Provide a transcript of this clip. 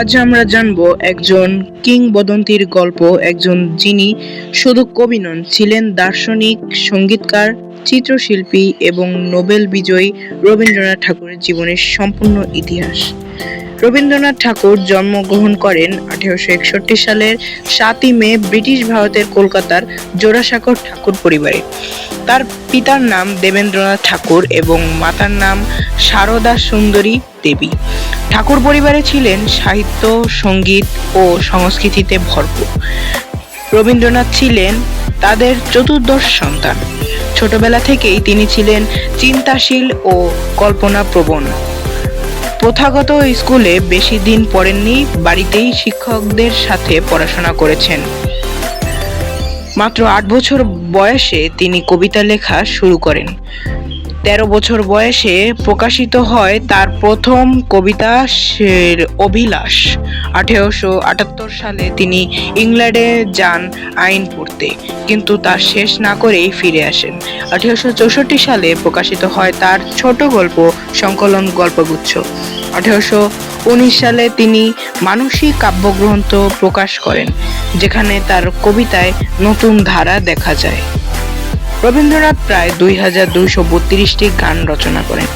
আজ আমরা জানব একজন কিংবদন্তির গল্প, একজন যিনি শুধু কবি নন, ছিলেন দার্শনিক, সঙ্গীতকার, চিত্রশিল্পী এবং নোবেল বিজয়ী রবীন্দ্রনাথ ঠাকুরের জীবনের সম্পূর্ণ ইতিহাস। রবীন্দ্রনাথ ঠাকুর জন্মগ্রহণ করেন আঠেরোশো একষট্টি সালের সাতই মে ব্রিটিশ ভারতের কলকাতার জোড়াসাঁকর ঠাকুর পরিবারে। তার পিতার নাম দেবেন্দ্রনাথ ঠাকুর এবং মাতার নাম সারদা সুন্দরী দেবী। ঠাকুর পরিবারে ছিলেন সাহিত্য, সংগীত ও সংস্কৃতিতে ভরপুর। রবীন্দ্রনাথ ছিলেন তাদের চতুর্দশ সন্তান। ছোটবেলা থেকেই তিনি ছিলেন চিন্তাশীল ও কল্পনাপ্রবণ। প্রথাগত স্কুলে বেশি দিন পড়েননি, বাড়িতেই শিক্ষকদের সাথে পড়াশোনা করেছেন। মাত্র আট বছর বয়সে তিনি কবিতা লেখা শুরু করেন। তেরো বছর বয়সে প্রকাশিত হয় তার প্রথম কবিতা অভিলাষ। আঠেরোশো আটাত্তর সালে তিনি ইংল্যান্ডে যান আইন পড়তে, কিন্তু তা শেষ না করেই ফিরে আসেন। আঠেরোশো চৌষট্টি সালে প্রকাশিত হয় তার ছোট গল্প সংকলন গল্পগুচ্ছ। আঠেরোশো উনিশ সালে তিনি মানসিক কাব্যগ্রন্থ প্রকাশ করেন, যেখানে তার কবিতায় নতুন ধারা দেখা যায়। রবীন্দ্রনাথ প্রায় দুই হাজার দুইশো বত্রিশটি গান রচনা করেন।